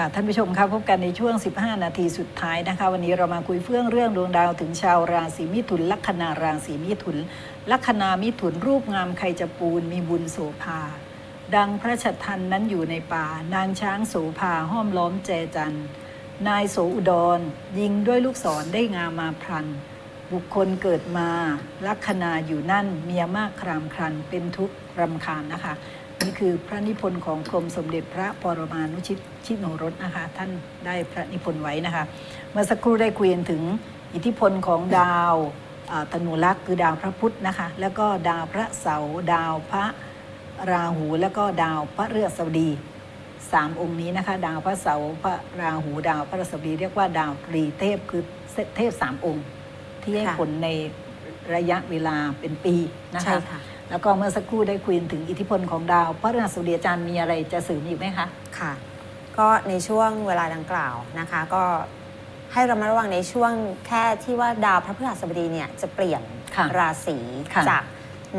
ค่ะท่านผู้ชมครับพบกันในช่วง 15 นาทีสุดท้ายนะคะ วันนี้เรามาคุยเฟื่องเรื่องดวงดาวถึงชาวราศีมิถุน ลัคนาราศีมิถุน ลัคนามิถุนรูปงามใครจะปูนมีบุญโสภา ดังพระชัทันนั้นอยู่ในป่า นางช้างโสภาห้อมล้อมแจจัน นายโสอุดร ยิงด้วยลูกศรได้งามมาพลัน บุคคลเกิดมา ลัคนาอยู่นั่นเมียมากครามครันเป็นทุกข์รำคาญนะคะ นี่คือพระนิพนธ์ของกรมสมเด็จพระปรมานุชิตชิโนรสนะคะ ท่านได้พระนิพนธ์ไว้นะคะ เมื่อสักครู่ได้คุยกันถึงอิทธิพลของดาวอ่าธนูลักษ์คือดาวพระพุธนะคะ แล้วก็ดาวพระเสาร์ดาวพระราหูแล้วก็ดาวพระฤหัสบดีสามองค์นี้นะคะ ดาวพระเสาร์พระราหูดาวพระฤหัสบดี เรียกว่าดาวตรีเทพคือเทพสามองค์ ที่ให้ค่ะผลในระยะเวลาเป็นปีนะใช่คะค่ะ แล้วก็เมื่อสักครู่ได้คุยถึงอิทธิพลของดาวพระฤหัสบดีอาจารย์มีอะไรจะเสริมอีกไหมคะค่ะ ก็ในช่วงเวลาดังกล่าวนะคะ ก็ให้ระมัดระวังในช่วงแค่ที่ว่าดาวพระพฤหัสบดีเนี่ยจะเปลี่ยนค่ะราศีค่ะจาก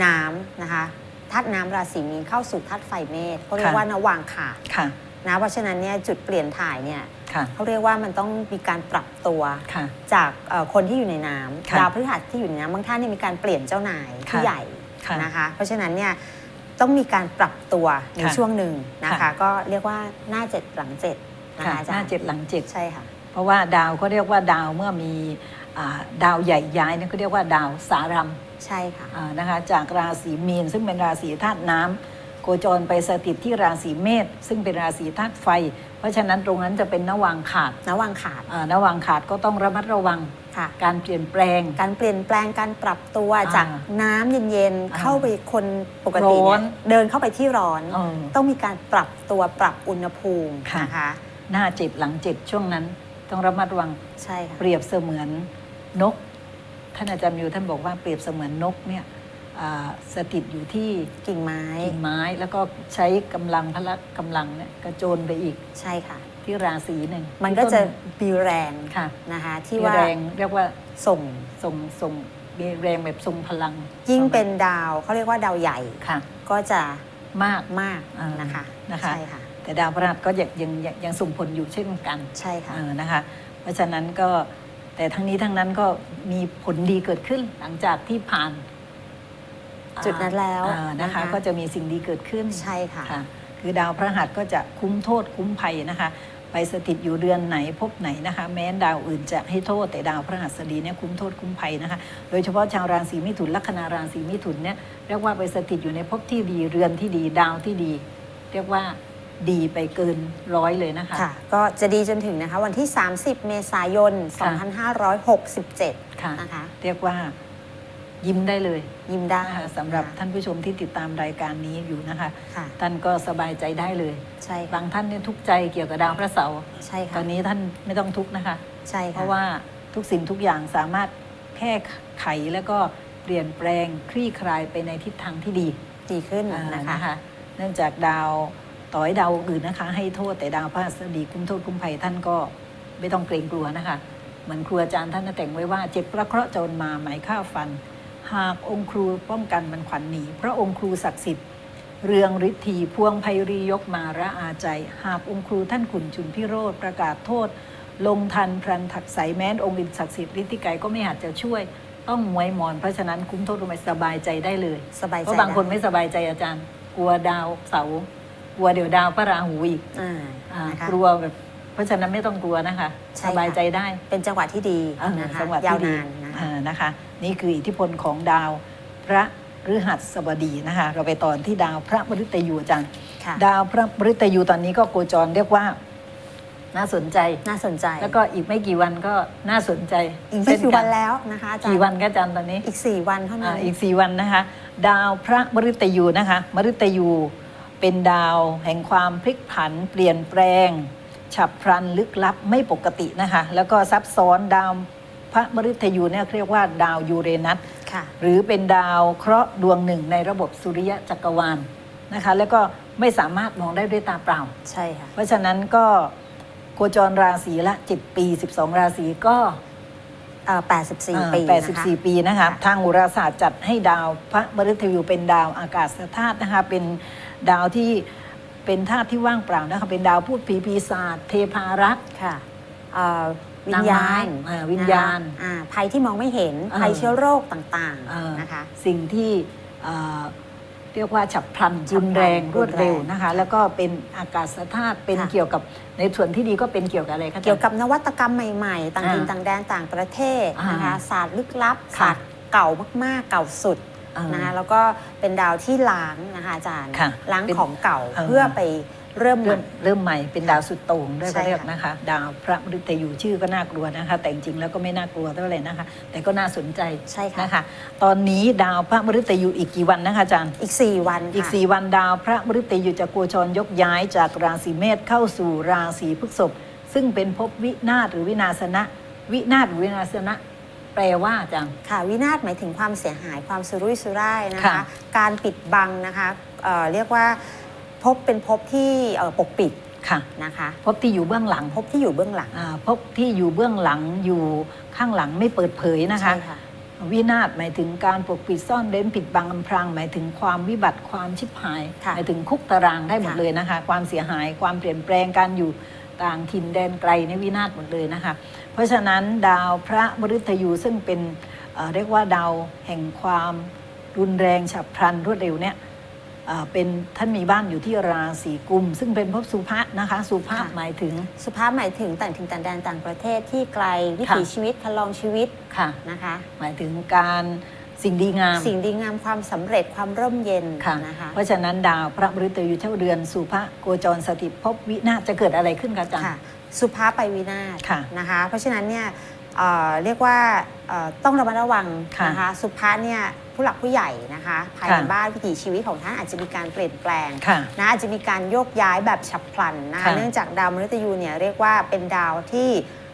น้ำนะคะธาตุน้ำราศีมีนเข้าสู่ธาตุไฟเมษเขาเรียกค่ะว่านวางขาดค่ะนะเพราะฉะนั้นเนี่ยจุดเปลี่ยนถ่ายเนี่ยค่ะเขาเรียกว่ามันต้องมีการปรับตัวค่ะจากเอ่อคนที่อยู่ในน้ำค่ะดาวพฤหัสที่อยู่ในน้ำบางท่านเนี่ยมีการเปลี่ยนเจ้านายที่ค่ะใหญ่ ค่ะนะคะ เพราะฉะนั้นเนี่ยต้องมีการปรับตัวในค่ะช่วงหนึ่งนะคะ ค่ะ ก็เรียกว่าหน้าเจ็ดหลังเจ็ดนะค่ะคะอาหจารน้าย์เจ็ดหลังเจ็ด ใช่ค่ะ เพราะว่าดาวก็เรียกว่าดาวเมื่อมีอ่าดาวใหญ่ย้ายเนี่ยก็เรียกว่าดาวสารัมใช่ค่ะ อ่านะคะจากราศีมีนซึ่งเป็นราศีธาตุน้ำโคจรไปสถิตที่ราศีเมษซึ่งเป็นราศีธาตุไฟ เพราะฉะนั้นตรงนั้นจะเป็นนวังขาดนวางขาดอ่านวังขาดก็ต้องระมัดระวังค่ะ การเปลี่ยนแปลง การเปลี่ยนแปลงการปรับตัวอ่าจากน้ำเย็นอ่าๆเข้าไปคนปกติร้อเนี่น ยเดินเข้าไปที่ร้อน เออ ต้องมีการปรับตัวปรับอุณหภูมิค่ะ นะคะหน้าเจ็ดหลังเจ็ดช่วงนั้น ต้องระมัดระวังใช่ค่ะ เปรียบเสมือนนก ท่านอาจารย์มิวท่านบอกว่าเปรียบเสมือนนกเนี่ย อ่าสถิตอยู่ที่กิ่งไม้กิ่งไม้ แล้วก็ใช้กำลังพละกำลังเนี่ยกระโจนไปอีกใช่ค่ะ ที่ราศีหนึ่งมันก็จะที่มีแรงต้นค่ะนะคะที่ที่ว่าแรงเรียกว่าส่งส่งส่งมีแรงแบบทรงพลังยิ่งเป็นดาวเขาเรียกว่าดาวใหญ่ค่ะก็จะมาก มากอ่านนะคะนะคะ ใช่ค่ะแต่ดาวพฤหัสก็ยังยังยังยังส่งผลอยู่เช่นกันใช่ค่ะ เออนะคะ เพราะฉะนั้นก็แต่ทั้งนี้ทั้งนั้นก็มีผลดีเกิดขึ้นหลังจากที่ผ่าน จุดนั้นแล้วอ่านะคะนะคะก็จะมีสิ่งดีเกิดขึ้นใช่ค่ะ ค่ะ คือดาวพระหัสก็จะคุ้มโทษคุ้มภัยนะคะ ไปสถิตอยู่เรือนไหนพบไหนนะคะ แม้นดาวอื่นจะให้โทษแต่ดาวพระหัสดีเนี่ยคุ้มโทษคุ้มภัยนะคะ โดยเฉพาะชาวราศีมิถุนลัคนาราศีมิถุนเนี่ยเรียกว่าไปสถิตอยู่ในภพที่ดีเรือนที่ดีดาวที่ดี เรียกว่าดีไปเกินร้อยเลยนะคะ ค่ะ ก็จะดีจนถึงนะคะ วันที่ 30 เมษายน ค่ะ 2567 ค่ะ นะคะ เรียกว่า ยิ้มได้เลยยิ้มได้นะคะสำหรับท่านผู้ชมที่ติดตามรายการนี้อยู่นะคะ ค่ะท่านก็สบายใจได้เลย ใช่บางท่านเนี่ยทุกข์ใจเกี่ยวกับดาวพระเสาร์ใช่ตค่ะอนนี้ท่านไม่ต้องทุกข์นะคะ ใช่ค่ะเพราะว่าทุกสิ่งทุกอย่างสามารถแก้ไขแล้วก็เปลี่ยนแปลงคลี่คลายไปในทิศทางที่ดีดีขึ้นอ่านะคะนะคะ เนื่องจากดาวต่อยดาวอื่นนะคะ ให้โทษแต่ดาวพระหัสบดีคุ้มโทษคุ้มภัยท่านก็ไม่ต้องเกรงกลัวนะคะ เหมือนครูอาจารย์ท่านน่ะแต่งไว้ว่าเจ็บประเคราะห์โจรมาหมายฆ่าฟัน หากองค์ครูป้องกันมันขวัญหนีพระองค์ครูศักดิ์สิทธิ์ เรืองฤทธีพวงไพรียกมาระอาใจ หากองค์ครูท่านขุนชุนพิโรธประกาศโทษ ลงทันพรันถักใสแม้นองค์อินศักดิ์สิทธิ์ฤทธิไกรก็ไม่อาจจะช่วย ต้องมวยมอนเพราะฉะนั้นคุ้มโทษลงไปสบายใจได้เลยสบายเพใจราะบางคนด้ไม่สบายใจอาจารย์ กลัวดาวเสาร์กลัวเดี๋ยวดาวพระราหูอีกอ่าอ่านะคะกลัวแบบเพราะฉะนั้นไม่ต้องกลัวนะคะใช่สค่ะบายใจได้เป็นจังหวะที่ดีเออนะคะจังหวะยาที่วดีนาน นะคะอ่านะคะ นี่คืออิทธิพลของดาวพระฤหัสบดีนะคะ เราไปตอนที่ดาวพระมฤตยูอาจารย์ค่ะดาวพระมฤตยูตอนนี้ก็โคจรเรียกว่าน่าสนใจ น่าสนใจ แล้วก็อีกไม่กี่วันก็น่าสนใจ อีกไม่เช่กี่กัวันแล้วนะคะอาจารย์กี่วันก็อาจารย์ตอนนี้ อีก 4 วันเท่านั้อ่านอีกสี่วันนะคะ ดาวพระมฤตยูนะคะ มฤตยูเป็นดาวแห่งความพลิกผันเปลี่ยนแปลง ฉับพลันลึกลับไม่ปกตินะคะ แล้วก็ซับซ้อนดาวพ ระมฤตยูเนี่ยเรียกว่าดาวยูเรนัสค่ะหรือเป็นดาวเคราะห์ดวงหนึ่งในระบบสุริยะจักรวาลนะคะแล้วก็ไม่สามารถมองได้ด้วยตาเปล่า ใช่ค่ะ เพราะฉะนั้นก็โคจรราศีละ 7 ปี 12 ราศีก็เอ่อ84 ปีอ่านะคะ84 ปีนะคะค่ะทางโหราศาสตร์จัดให้ดาวพระมฤตยูเป็นดาวอากาศธาตุนะคะเป็นดาวที่เป็นธาตุที่ว่างเปล่านะคะเป็นดาวพูดผีปีศาจเทพารักษ์ค่ะเอ่อ วิญญาณนางไม้อ่าวิญญาณนะคะอ่าภัยที่มองไม่เห็นเออภัยเชื้อโรคต่างเอ่อๆนะคะสิ่งที่เอ่อเรียกว่าฉับพลันฉับพลันรุนแรงรวดเร็วรุนแรงนะคะ แล้วก็เป็นอากาศธาตุเป็นค่ะเกี่ยวกับในส่วนที่ดีก็เป็นเกี่ยวกับอะไรคะอาจารเกี่ยวกับนวัตกรรมใหม่ๆ ต่างดินอ่าต่างแดนต่างประเทศอ่านนะคะศาสตร์ลึกลับค่ะศาสตร์เก่ามากๆ เก่าสุดเอ่อนะคะแล้วก็เป็นดาวที่ล้างนะคะอาจารย์ค่ะล้างเป็นของเก่าเอ่อเพื่อไป เริ่มใหเริ่ม่มเริ่มใหม่เป็นดาวสุดโต่งด้วยใช่ก็เรียกค่ะนะคะ ดาวพระมฤตยูชื่อก็น่ากลัวนะคะ แต่จริงๆแล้วก็ไม่น่ากลัวเท่าไหร่นะคะ แต่ก็น่าสนใจใช่ค่ะนะคะ ตอนนี้ดาวพระมฤตยูอีกกี่วันนะคะอาจารย์ อีก 4 วันอีกค่ะสี่วันดาวพระมฤตยูจะโคจรยกย้ายจากราศีเมษเข้าสู่ราศีพฤษภซึ่งเป็นภพวินาศหรือวินาศนะ วินาศหรือวินาศนะแปลว่าอาจารย์ค่ะวินาศหมายถึงความเสียหายความสุรุ่ยสุร่ายนะคะค่ะการปิดบังนะคะเอ่อเรียกว่า พบเป็นพบที่เอ่อปกปิดค่ะ นะคะภพที่อยู่เบื้องหลังพบที่อยู่เบื้องหลังอ่าภพที่อยู่เบื้องหลังอยู่ข้างหลังไม่เปิดเผยนะคะ ใช่ค่ะวินาศหมายถึงการปกปิดซ่อนเร้นปิดบังอำพรางหมายถึงความวิบัติความชิบหายค่ะหมายถึงคุกตารางได้หมดค่ะ เลยนะคะ ความเสียหายความเปลี่ยนแปลงการอยู่ต่างถิ่นแดนไกลในวินาศหมดเลยนะคะ เพราะฉะนั้นดาวพระมฤตยูซึ่งเป็นเอ่อเรียกว่าดาวแห่งความรุนแรงฉับพลันรวดเร็วเนี่ย เอ่อเป็นท่านมีบ้านอยู่ที่ราศีกุม ซึ่งเป็นภพสุภะนะคะ สุภะค่ะหมายถึงสุภาพหมายถึงต่างถิ่นต่างแดนต่างประเทศที่ไกลวิถีค่ะชีวิตคันลองชีวิตค่ะนะคะ หมายถึงการสิ่งดีงาม สิ่งดีงามความสำเร็จความร่มเย็นค่ะนะคะเพราะฉะนั้นดาวพระมฤตยูเท่าเดือนสุภะโกจรสถิตภพวินาศจะเกิดอะไรขึ้นคะอาจารย์ค่ะสุภาพไปวินาศค่ะนะคะ เพราะฉะนั้นเนี่ยเอ่อเรียกว่าเอ่อต้องระมัดระวังค่ะนะคะสุภาพเนี่ย ผู้หลักผู้ใหญ่นะคะภายในค่ะบ้านวิถีชีวิตของท่านอาจจะมีการเปลี่ยนแปลงค่ะนะอาจจะมีการโยกย้ายแบบฉับพลันนะคะค่ะเนื่องจากดาวมฤตยูเนี่ยเรียกว่าเป็นดาวที่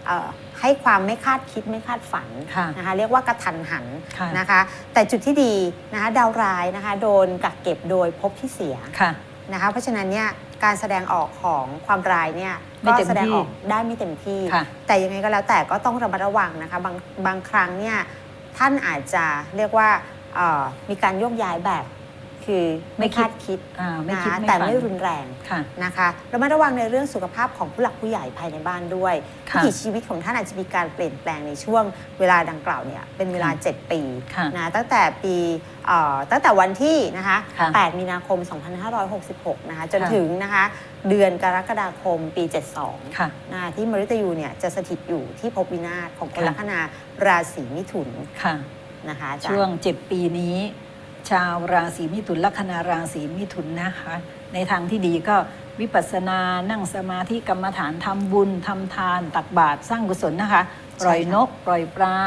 เอ่อให้ความไม่คาดคิดไม่คาดฝันค่ะนะคะเรียกว่ากระทันหันค่ะนะคะแต่จุดที่ดีนะคะดาวร้ายนะคะโดนกักเก็บโดยภพที่เสียค่ะนะคะเพราะฉะนั้นเนี่ยการแสดงออกของความร้ายเนี่ยไม่ก็เต็มที่แสดงออกได้ไม่เต็มที่ค่ะแต่ยังไงก็แล้วแต่ก็ต้องระมัดระวังนะคะบางบางครั้งเนี่ยท่านอาจจะเรียกว่า เอ่อมีการโยกย้ายแบบคือไม่คาดคิดอ่าไม่นะคิดคะไม่แต่ฝันไม่รุนแรงค่ะ นะคะระมัดระวังในเรื่องสุขภาพของผู้หลักผู้ใหญ่ภายในบ้านด้วยค่ะวิถีชีวิตของท่านอาจจะมีการเปลี่ยนแปลงในช่วงเวลาดังกล่าวเนี่ยเป็นเวลาค่ะ7ปีค่ะนะตั้งแต่ปีเอ่อตั้งแต่วันที่นะคะค่ะ8มีนาคม 2566 นะคะจนค่ะ ถึงนะคะเดือนกรกฎาคมปี 72 ค่ะ นะคะที่มฤตยูเนี่ยจะสถิตอยู่ที่ภพวินาศของคนค่ะ ลัคนาราศีมิถุน ค่ะ นะคะอาจารย์ช่วงเจ็ดปีนี้ ชาวราศีมิถุนลัคนาราศีมิถุนนะคะ ในทางที่ดีก็วิปัสสนานั่งสมาธิกรรมฐานทำบุญทำทาน ตักบาตรสร้างกุศลนะคะ ปล่อยนก ปล่อยปลา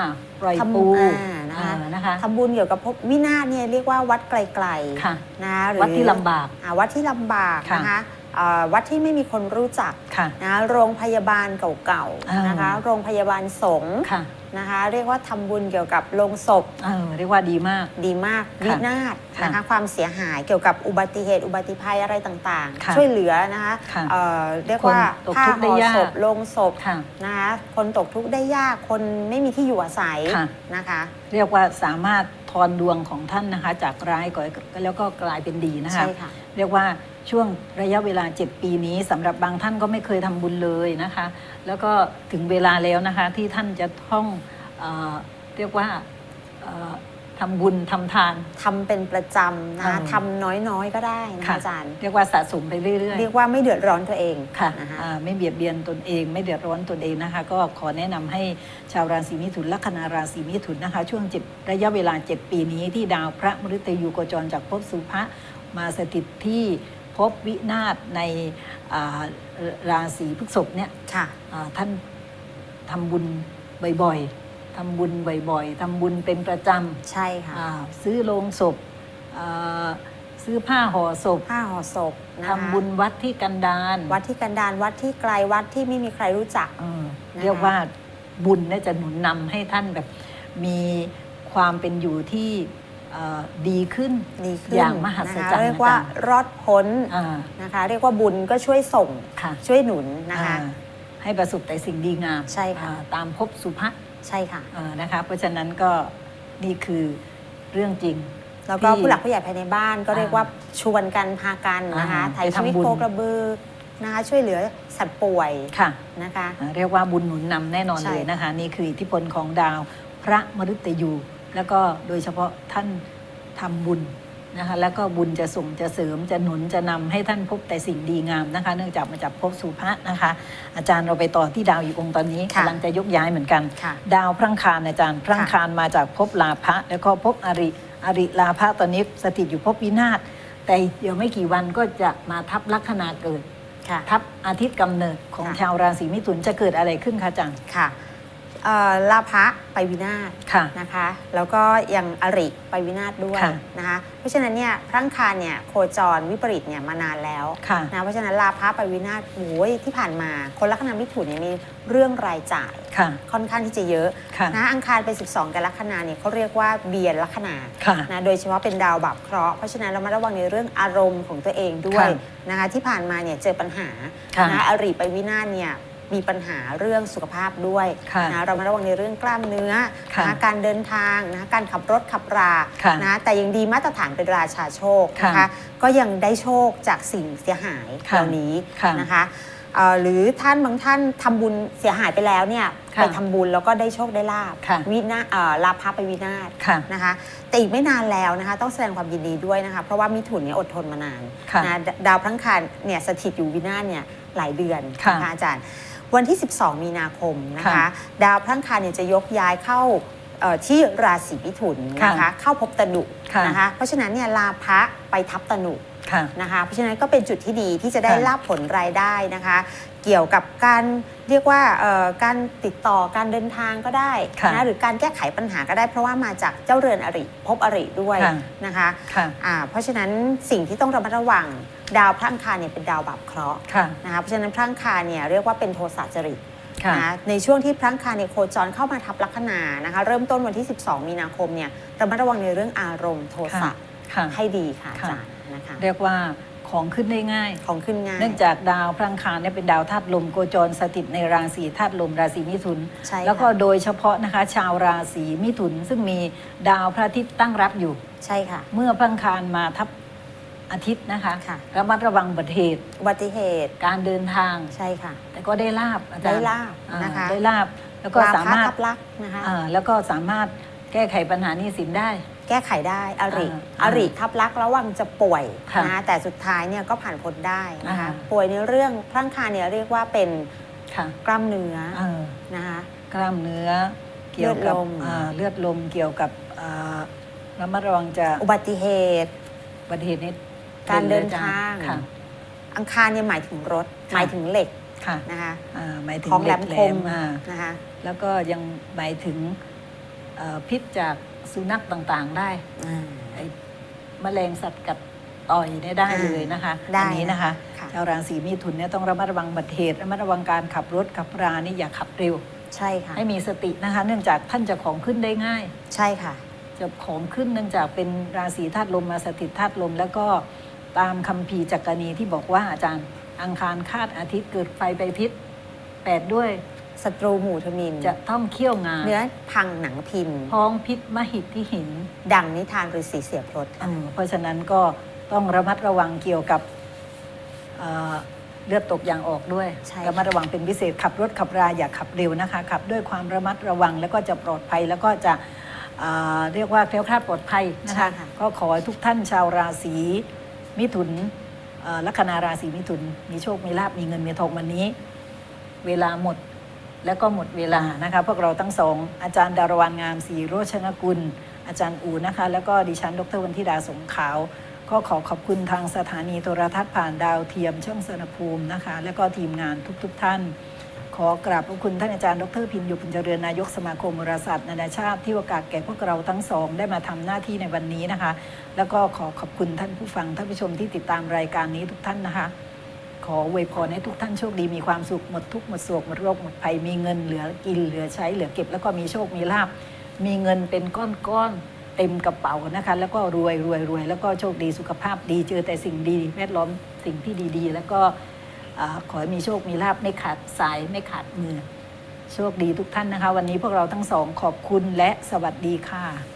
ปล่อยทำปู อ่านะคะอ่านะคะ ทำบุญเกี่ยวกับภพวินาศเนี่ยเรียกว่าวัดไกลค่ะ ๆนะหรือวัดที่ลำบาก อ่าวัดที่ลำบากค่ะ นะคะเอ่อ วัดที่ไม่มีคนรู้จักค่ะนะโรงพยาบาลเก่าอ่าๆนะคะ โรงพยาบาลสงฆ์ค่ะนะคะ เรียกว่าทำบุญเกี่ยวกับโรงศพเออเรียกว่าดีมากดีมากค่ะวินาศค่ะนะคะความเสียหายเกี่ยวกับอุบัติเหตุ อุบัติภัยอะไรต่างค่ะๆช่วยเหลือนะคะค่ะเอ่อเรียกว่าคนตกผ้าทุกข์ได้ห่อยากศพโรงศพค่ะนะคะคนตกทุกข์ได้ยากคนไม่มีที่อยู่อาศัยค่ะนะคะ เรียกว่าสามารถทอนดวงของท่านนะคะ จากร้ายก็แล้วก็กลายเป็นดีนะคะใช่ค่ะเรียกว่า ช่วงระยะเวลา 7 ปีนี้สำหรับบางท่านก็ไม่เคยทำบุญเลยนะคะ แล้วก็ถึงเวลาแล้วนะคะที่ท่านจะต้องเออเรียกว่าเอ่อทำบุญทำทาน ทำเป็นประจำนะคะเออทำน้อยๆก็ได้นะคะค่ะอาจารย์ เรียกว่าสะสมไปเรื่อยเรียกว่าไม่เดือดร้อนตัวเองๆค่ะนะคะอ่าไม่เบียดเบียนตนเองไม่เดือดร้อนตนเองนะคะ ก็ขอแนะนำให้ชาวราศีมิถุนลัคนาราศีมิถุนนะคะ ช่วงเจ็ดระยะเวลา 7 ปีนี้ที่ดาวพระมฤตยูโกจรจากภพสุภะมาสถิตที่ ภพวินาศในอ่าราศีพฤษภเนี่ยค่ะอ่าท่านทำบุญบ่อยๆทำบุญบ่อยๆทำบุญเป็นประจใช่ค่ะำอ่าซื้อโลงศพอ่าซื้อผ้าห่อศพผ้าห่อศพนะคะทำบุญวัดที่กันดารวัดที่กันดารวัดที่ไกลวัดที่ไม่มีใครรู้จักเออนะคะเรียกว่าบุญเนี่ยจะหนุนนำให้ท่านแบบมีความเป็นอยู่ที่เอ่อ ดีขึ้นดีขึ้นอย่างมหัศจรรย์นะคะเรียกว่าอาจารย์รอดพ้นอ่านะคะ เรียกว่าบุญก็ช่วยส่งค่ะช่วยหนุนนะคะอ่าให้ประสบแต่สิ่งดีงามใช่ค่ะอ่าตามภพสุภะใช่ค่ะอ่านะคะ เพราะฉะนั้นก็นี่คือเรื่องจริง แล้วก็ที่ผู้หลักผู้ใหญ่ภายในบ้านก็เรียกว่าชวนกันพากันนะคะอ่าถ่ายชีวิตไปทำบุญโคกระบือนะคะช่วยเหลือสัตว์ป่วยค่ะนะคะอ่าเรียกว่าบุญหนุนนำแน่นอนใช่เลยนะคะ นี่คืออิทธิพลของดาวพระมฤตยู แล้วก็โดยเฉพาะท่านทำบุญนะคะแล้วก็บุญจะส่งจะเสริมจะหนุนจะนำให้ท่านพบแต่สิ่งดีงามนะคะ เนื่องจากมาจากภพสุภะนะคะ อาจารย์เราไปต่อที่ดาวอีกองค์ตอนนี้ค่ะกำลังจะยกย้ายเหมือนกันค่ะดาวพระอังคารอาจารย์พระอังคารมาจากภพลาภะแล้วก็ภพอริอริลาภะตอนนี้สถิตอยู่ภพวินาศแต่เดี๋ยวไม่กี่วันก็จะมาทับลัคนาเกิดค่ะทับอาทิตย์กำเนิดของค่ะชาวราศีมิถุนจะเกิดอะไรขึ้นคะอาจารย์ค่ะ เอ่อลาภะไปวินาศค่ะ นะคะแล้วก็ยังอริไปวินาศด้วยค่ะ นะคะเพราะฉะนั้นเนี่ยพระอังคารเนี่ยโคจรวิปริตเนี่ยมานานแล้วค่ะ นะเพราะฉะนั้นลาภะไปวินาศโอ้ยที่ผ่านมาคนลัคนามิถุนเนี่ยมีเรื่องรายจ่ายค่ะ ค่อนข้างที่จะเยอะค่ะ นะอังคารเป็น 12กับลัคนาเนี่ยเขาเรียกว่าเบียนลัคนา ค่ะ นะโดยเฉพาะเป็นดาวบาปเคราะห์เพราะฉะนั้นเรามาระวังในเรื่องอารมณ์ของตัวเองด้วยค่ะนะคะที่ผ่านมาเนี่ยเจอปัญหาค่ะ นะอริไปวินาศเนี่ย มีปัญหาเรื่องสุขภาพด้วยค่ะนะเรามาระวังในเรื่องกล้ามเนื้อค่ะนะการเดินทางนะการขับรถขับราค่ะนะแต่ยังดีมาตรฐานเป็นราชาโชคค่ะนะคะก็ยังได้โชคจากสิ่งเสียหายค่ะเหล่านี้ค่ะนะคะเอ่อหรือท่านบางท่านทำบุญเสียหายไปแล้วเนี่ยค่ะไปทำบุญแล้วก็ได้โชคได้ลาบค่ะวินาศเอ่อลาภะไปวินาศค่ะนะคะแต่อีกไม่นานแล้วนะคะต้องแสดงความยินดีด้วยนะคะเพราะว่ามิถุนเนี่ยอดทนมานานค่ะนะดดาวพลังคารเนี่ยสถิตอยู่วินาศเนี่ยหลายเดือนค่ะนะคะอาจารย์ วันที่ 12 มีนาคมนะคะค่ะดาวพลังคารเนี่ยจะยกย้ายเข้าเอ่อที่ราศีมิถุนนะคะค่ะเข้าพบตนุค่ะนะคะ เพราะฉะนั้นเนี่ยลาภะไปทับตนุค่ะ นะคะเพราะฉะนั้นก็เป็นจุดที่ดีที่จะได้ค่ะลาบผลรายได้นะคะ เกี่ยวกับการเรียกว่าเอ่อการติดต่อการเดินทางก็ได้ค่ะนะหรือการแก้ไขปัญหาก็ได้ เพราะว่ามาจากเจ้าเรือนอริภพอริด้วยค่ะนะคะค่ะอ่าเพราะฉะนั้นสิ่งที่ต้องระมัดระวังดาวพระอังคารเนี่ยเป็นดาวบาปเคราะห์ค่ะนะคะเพราะฉะนั้นพระอังคารเนี่ยเรียกว่าเป็นโทสะจริตค่ะนะในช่วงที่พระอังคารเนี่ยโคจรเข้ามาทับลัคนานะคะเริ่มต้นวันที่ 12 มีนาคมเนี่ยระมัดระวังในเรื่องอารมณ์โทสะค่ะให้ดีค่ะอาค่ะจารย์ นะคะเรียกว่าของขึ้นได้ง่าย ของขึ้นง่าย เนื่องจากดาวพระอังคารเนี่ยเป็นดาวธาตุลมโคจรสถิตในราศีธาตุลมราศีมิถุน ใช่ค่ะ แล้วก็โดยเฉพาะนะคะชาวราศีมิถุน ซึ่งมีดาวพระอาทิตย์ตั้งรับอยู่ ใช่ค่ะ เมื่อพระอังคารมาทับอาทิตย์นะคะค่ะ ระมัดระวังอุบัติเหตุอุบัติเหตุการเดินทาง ใช่ค่ะ แต่ก็ได้ลาบอาจารย์ได้ลาภอ่นะคะ ได้ลาบแล้วก็ลาสาภะมารถทับลักษณ์นะคะ อ่าแล้วก็สามารถแก้ไขปัญหาหนี้สินได้ แก้ไขได้อริอ่าอริทับลักษณ์ระวังจะป่วยค่ะนะแต่สุดท้ายเนี่ยก็ผ่านพ้นได้นะคะอ่าป่วยในเรื่องพระอังคารเนี่ยเรียกว่าเป็นค่ะกล้ามเนื้อเออนะคะกล้ามเนื้อเกี่ยวกับเลือดลมอ่าเลือดลมเกี่ยวกับอ่าระมัดระวังจะอุบัติเหตุอุบัติเหตุนี้การเดินป็ลยอจรย์ทางค่ะอังคารเนี่ยหมายถึงรถค่ะหมายถึงเหล็กค่ะนะคะอ่าหมายถึงของแหลมเหคล็มกแหลมอ่านะคะแล้วก็ยังหมายถึงเอ่อพิษจาก สุนัขต่างๆได้อ่า ไอ้แมลงสัตว์กัดต่อยเนี่ยได้อ่าเลยนะคะได้อันี้นะคะค่ะ ชาวราศีมิถุนเนี่ยต้องระมัดระวังอุบัติเหตุระมัดระวังการขับรถขับรานี่อย่าขับเร็ว ใช่ค่ะ ให้มีสตินะคะ เนื่องจากท่านจะของขึ้นได้ง่าย ใช่ค่ะ จะของขึ้นเนื่องจากเป็นราศีธาตุลมมาสถิตธาตุลม แล้วก็ตามคัมภีร์จักรณีที่บอกว่าอาจารย์อังคารคาดอาทิตย์เกิดไฟไปพิษแปดด้วย ศัตรูหมู่ทมินจะต้องเคี่ยวงานเนื้อพังหนังพิมพ์ พ้องพิษมหิตที่หิน ดังนิทานฤาษีเสียพรตเออเพราะฉะนั้นก็ต้องระมัดระวังเกี่ยวกับเอ่อเลือดตกยางออกด้วยใช่ระมัดระวังเป็นพิเศษขับรถขับราอย่าขับเร็วนะคะ ขับด้วยความระมัดระวังแล้วก็จะปลอดภัยแล้วก็จะเอ่อเรียกว่าแคล้วคลาดปลอดภัยนะคะก็ขอให้ทุกท่านชาวราศีมิถุนเอ่อลัคนาราศีมิถุน มีโชค มีลาบมีเงินมีทองวันนี้ เวลาหมด แล้วก็หมดเวลานะคะพวกเราทั้งสอง อาจารย์ดารวันงามศรีโรชนกุล อาจารย์อูนะคะ แล้วก็ดิฉันดรวันธิดาสงขาว ก็ขอขอบคุณทางสถานีโทรทัศน์ผ่านดาวเทียมช่องสนภูมินะคะ แล้วก็ทีมงานทุกๆทท่าน ขอกราบขอบคุณท่านอาจารย์ดรพินยู่พินเจริญนายกสมาคมวารศาสตร์นานาชาติที่โอกาสแก่พวกเราทั้งสองได้มาทำหน้าที่ในวันนี้นะคะ แล้วก็ขอขอบคุณท่านผู้ฟังท่านผู้ชมที่ติดตามรายการนี้ทุกท่านนะคะ ขออวยพรให้ทุกท่านโชคดีมีความสุขหมดทุกข์หมดโศกหมดโรคหมดภัยมีเงินเหลือกินเหลือใช้เหลือเก็บแล้วก็มีโชคมีลาบมีเงินเป็นก้อนๆเต็มกระเป๋านะคะ แล้วก็รวยรวยรวยแล้วก็โชคดีสุขภาพดีเจอแต่สิ่งดีแวดล้อมสิ่งที่ดีๆ แล้วก็ขอให้มีโชคมีลาบไม่ขาดสายไม่ขาดมือโชคดีทุกท่านนะคะ วันนี้พวกเราทั้งสองขอบคุณและสวัสดีค่ะ